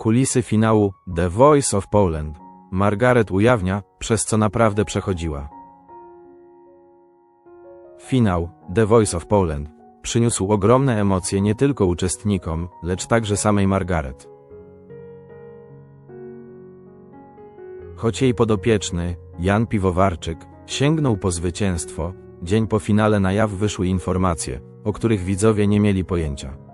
Kulisy finału The Voice of Poland. Margaret ujawnia, przez co naprawdę przechodziła. Finał The Voice of Poland przyniósł ogromne emocje nie tylko uczestnikom, lecz także samej Margaret. Choć jej podopieczny, Jan Piwowarczyk, sięgnął po zwycięstwo, dzień po finale na jaw wyszły informacje, o których widzowie nie mieli pojęcia.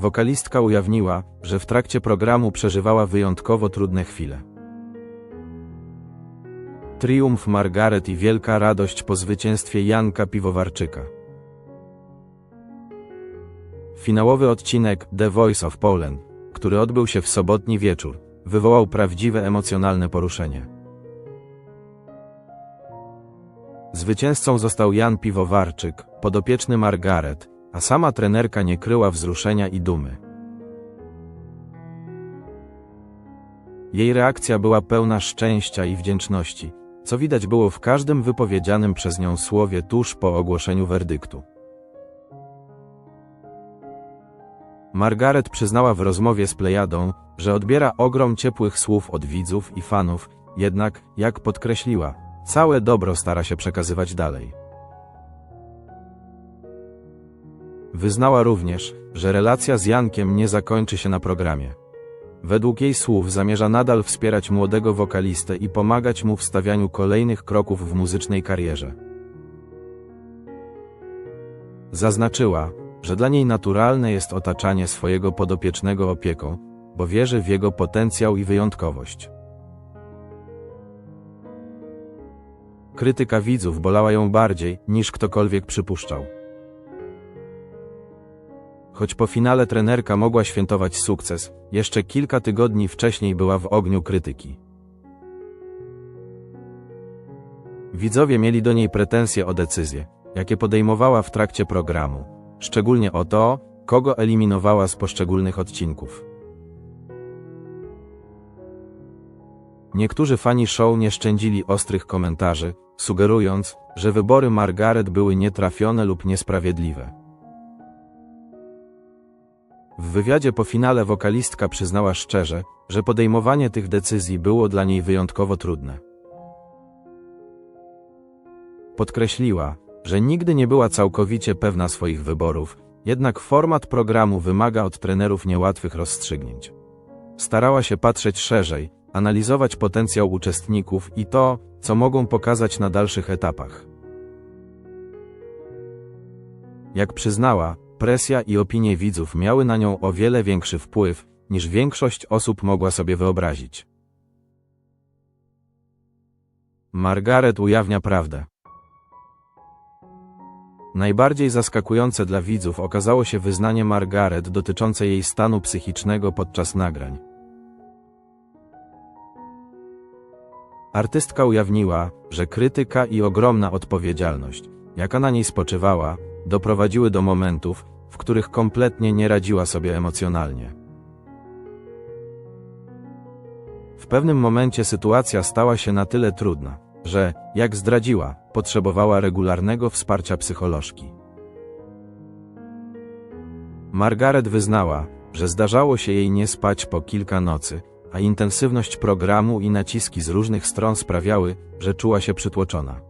Wokalistka ujawniła, że w trakcie programu przeżywała wyjątkowo trudne chwile. Triumf Margaret i wielka radość po zwycięstwie Janka Piwowarczyka. Finałowy odcinek The Voice of Poland, który odbył się w sobotni wieczór, wywołał prawdziwe emocjonalne poruszenie. Zwycięzcą został Jan Piwowarczyk, podopieczny Margaret, a sama trenerka nie kryła wzruszenia i dumy. Jej reakcja była pełna szczęścia i wdzięczności, co widać było w każdym wypowiedzianym przez nią słowie tuż po ogłoszeniu werdyktu. Margaret przyznała w rozmowie z Plejadą, że odbiera ogrom ciepłych słów od widzów i fanów, jednak, jak podkreśliła, całe dobro stara się przekazywać dalej. Wyznała również, że relacja z Jankiem nie zakończy się na programie. Według jej słów zamierza nadal wspierać młodego wokalistę i pomagać mu w stawianiu kolejnych kroków w muzycznej karierze. Zaznaczyła, że dla niej naturalne jest otaczanie swojego podopiecznego opieką, bo wierzy w jego potencjał i wyjątkowość. Krytyka widzów bolała ją bardziej, niż ktokolwiek przypuszczał. Choć po finale trenerka mogła świętować sukces, jeszcze kilka tygodni wcześniej była w ogniu krytyki. Widzowie mieli do niej pretensje o decyzje, jakie podejmowała w trakcie programu, szczególnie o to, kogo eliminowała z poszczególnych odcinków. Niektórzy fani show nie szczędzili ostrych komentarzy, sugerując, że wybory Margaret były nietrafione lub niesprawiedliwe. W wywiadzie po finale wokalistka przyznała szczerze, że podejmowanie tych decyzji było dla niej wyjątkowo trudne. Podkreśliła, że nigdy nie była całkowicie pewna swoich wyborów, jednak format programu wymaga od trenerów niełatwych rozstrzygnięć. Starała się patrzeć szerzej, analizować potencjał uczestników i to, co mogą pokazać na dalszych etapach. Jak przyznała, presja i opinie widzów miały na nią o wiele większy wpływ, niż większość osób mogła sobie wyobrazić. Margaret ujawnia prawdę. Najbardziej zaskakujące dla widzów okazało się wyznanie Margaret dotyczące jej stanu psychicznego podczas nagrań. Artystka ujawniła, że krytyka i ogromna odpowiedzialność, jaka na niej spoczywała, doprowadziły do momentów, w których kompletnie nie radziła sobie emocjonalnie. W pewnym momencie sytuacja stała się na tyle trudna, że, jak zdradziła, potrzebowała regularnego wsparcia psycholożki. Margaret wyznała, że zdarzało się jej nie spać po kilka nocy, a intensywność programu i naciski z różnych stron sprawiały, że czuła się przytłoczona.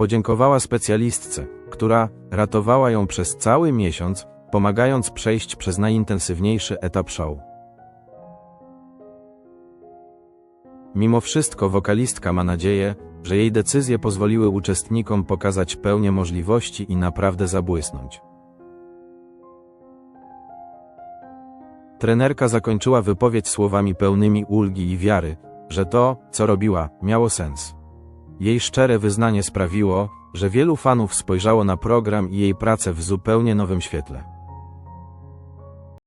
Podziękowała specjalistce, która ratowała ją przez cały miesiąc, pomagając przejść przez najintensywniejszy etap show. Mimo wszystko wokalistka ma nadzieję, że jej decyzje pozwoliły uczestnikom pokazać pełnię możliwości i naprawdę zabłysnąć. Trenerka zakończyła wypowiedź słowami pełnymi ulgi i wiary, że to, co robiła, miało sens. Jej szczere wyznanie sprawiło, że wielu fanów spojrzało na program i jej pracę w zupełnie nowym świetle.